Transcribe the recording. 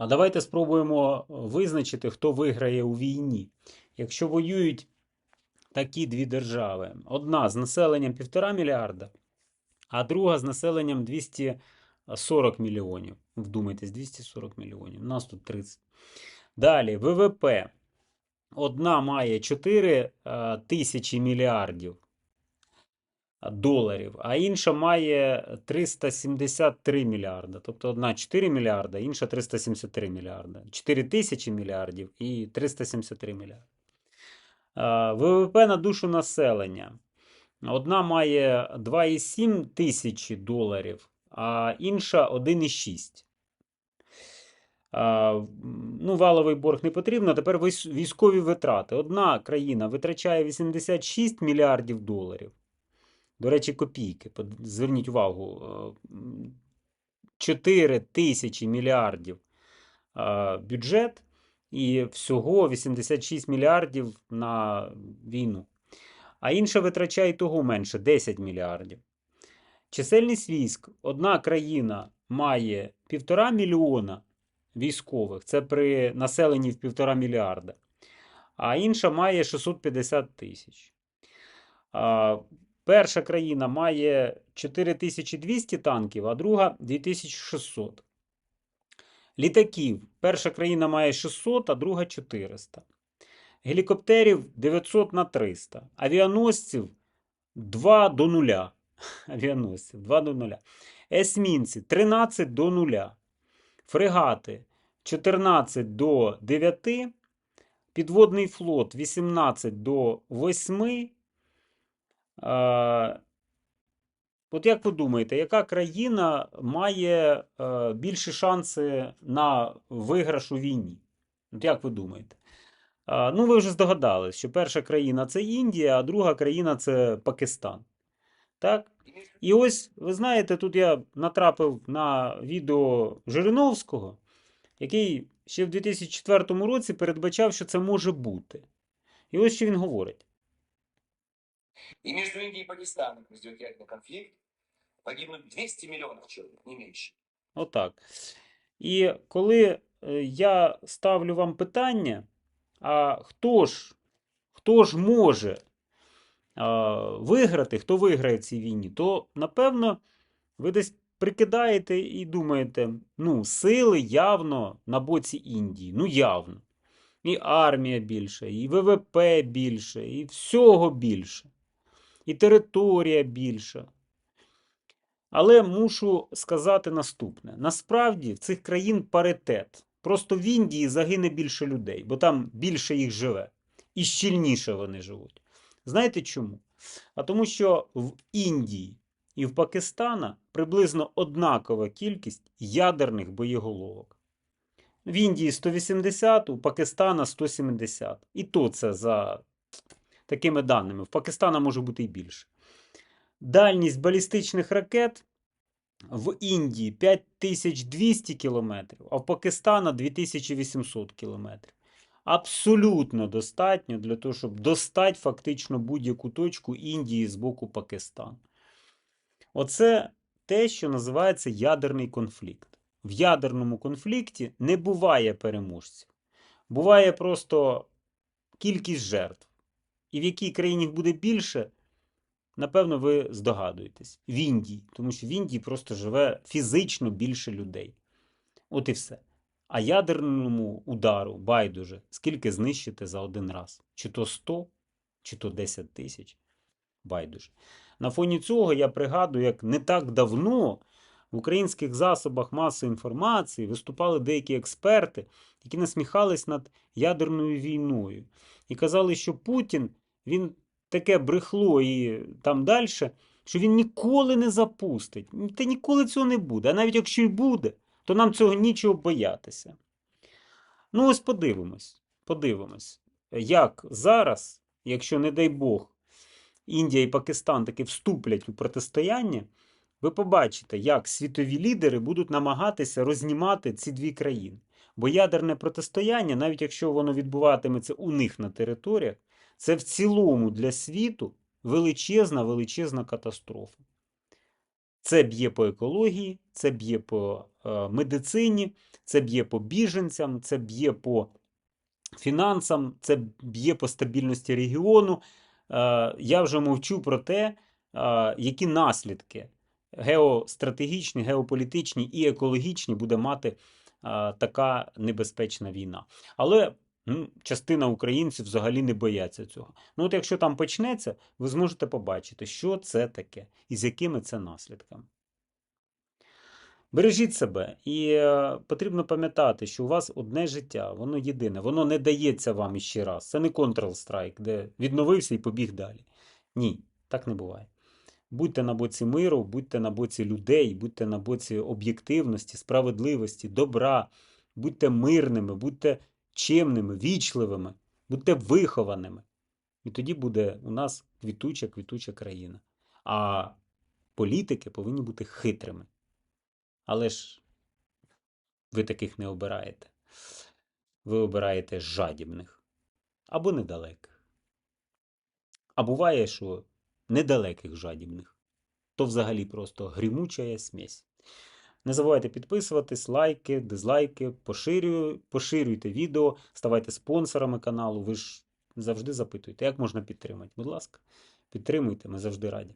А давайте спробуємо визначити, хто виграє у війні. Якщо воюють такі дві держави: одна з населенням 1,5 мільярда, а друга з населенням 240 мільйонів. Вдумайтесь, 240 мільйонів. У нас тут 30. Далі, ВВП. Одна має 4 е, тисячі мільярдів доларів, а інша має 373 мільярда. Тобто одна 4 мільярда, інша 373 мільярда. 4 тисячі мільярдів і 373 мільярди. Е, ВВП на душу населення. Одна має 2,7 тисячі доларів, а інша 1,6. А, Ну, валовий борг не потрібно. Тепер військові витрати. Одна країна витрачає 86 мільярдів доларів. До речі, копійки. Зверніть увагу, е, 4 тисячі мільярдів е, бюджет і всього 86 мільярдів на війну. А інша витрачає того менше 10 мільярдів. Чисельність військ. Одна країна має півтора мільйона військових, це при населенні в півтора мільярда, а інша має 650 тисяч. Перша країна має 4200 танків, а друга 2600. Літаків. Перша країна має 600, а друга 400. Гелікоптерів 900 на 300. Авіаносців 2 до 0. Авіаносців 2 до 0. Есмінці 13 до 0. Фрегати 14 до 9. Підводний флот 18 до 8. Е, От як ви думаєте, яка країна має е, більші шанси на виграш у війні? От як ви думаєте? А, Ну, ви вже здогадались, що перша країна це Індія, а друга країна це Пакистан. Так? І ось, ви знаєте, тут я натрапив на відео Жириновського, який ще в 2004 році передбачав, що це може бути. І ось що він говорить. И между Индией и Пакистаном идет ядерный конфликт. Погибнут 200 миллионов человек, не меньше. Отак. І коли е, я ставлю вам питання, а хто ж, хто ж може виграти, хто виграє в цій війні, то напевно ви десь прикидаєте і думаєте, ну, сили явно на боці Індії. Ну, явно. І армія більше, і ВВП більше, і всього більше, і територія більша. Але мушу сказати наступне: насправді в цих країн паритет. Просто в Індії загине більше людей, бо там більше їх живе і щільніше вони живуть. Знаєте чому? А тому, що в Індії і в Пакистана приблизно однакова кількість ядерних боєголовок. В Індії 180, у Пакистана 170. І то це за такими даними. В Пакистана може бути і більше. Дальність балістичних ракет в Індії 5200 кілометрів, а в Пакистана 2800 кілометрів. Абсолютно достатньо для того, щоб достати фактично будь-яку точку Індії з боку Пакистану. Оце те, що називається ядерний конфлікт. В ядерному конфлікті не буває переможців. Буває просто кількість жертв. І в якій країні їх буде більше, напевно, ви здогадуєтесь. В Індії, тому що в Індії просто живе фізично більше людей. От і все. А ядерному удару байдуже, скільки знищити за один раз? Чи то 100, чи то 10 тисяч. Байдуже. На фоні цього я пригадую, як не так давно в українських засобах масової інформації виступали деякі експерти, які насміхались над ядерною війною і казали, що Путін він таке брехло і там далі, що він ніколи не запустить. Та ніколи цього не буде. А навіть якщо й буде, то нам цього нічого боятися. Ну, ось подивимось. Подивимось, як зараз, якщо, не дай Бог, Індія і Пакистан таки вступлять у протистояння, ви побачите, як світові лідери будуть намагатися рознімати ці дві країни. Бо ядерне протистояння, навіть якщо воно відбуватиметься у них на територіях, це в цілому для світу величезна, величезна катастрофа. Це б'є по екології, це б'є по е, медицині, це б'є по біженцям, це б'є по фінансам, це б'є по стабільності регіону. Е, я вже мовчу про те, е, які наслідки геостратегічні, геополітичні і екологічні буде мати е, така небезпечна війна. Але ну, частина українців взагалі не бояться цього. Ну, от якщо там почнеться, ви зможете побачити, що це таке і з якими це наслідками. Бережіть себе, і е, потрібно пам'ятати, що у вас одне життя, воно єдине, воно не дається вам іще раз. Це не Counter-Strike, де відновився і побіг далі. Ні, так не буває. Будьте на боці миру, будьте на боці людей, будьте на боці об'єктивності, справедливості, добра, будьте мирними, будьте чемними, вічливими, будьте вихованими. І тоді буде у нас квітуча, квітуча країна. А політики повинні бути хитрими. Але ж ви таких не обираєте. Ви обираєте жадібних або недалеких. А буває, що недалеких жадібних. То взагалі просто грімуча смесь. Не забувайте підписуватись, лайки, дизлайки, поширюю, поширюйте відео, ставайте спонсорами каналу. Ви ж завжди запитуєте, як можна підтримати. Будь ласка, підтримуйте, ми завжди раді.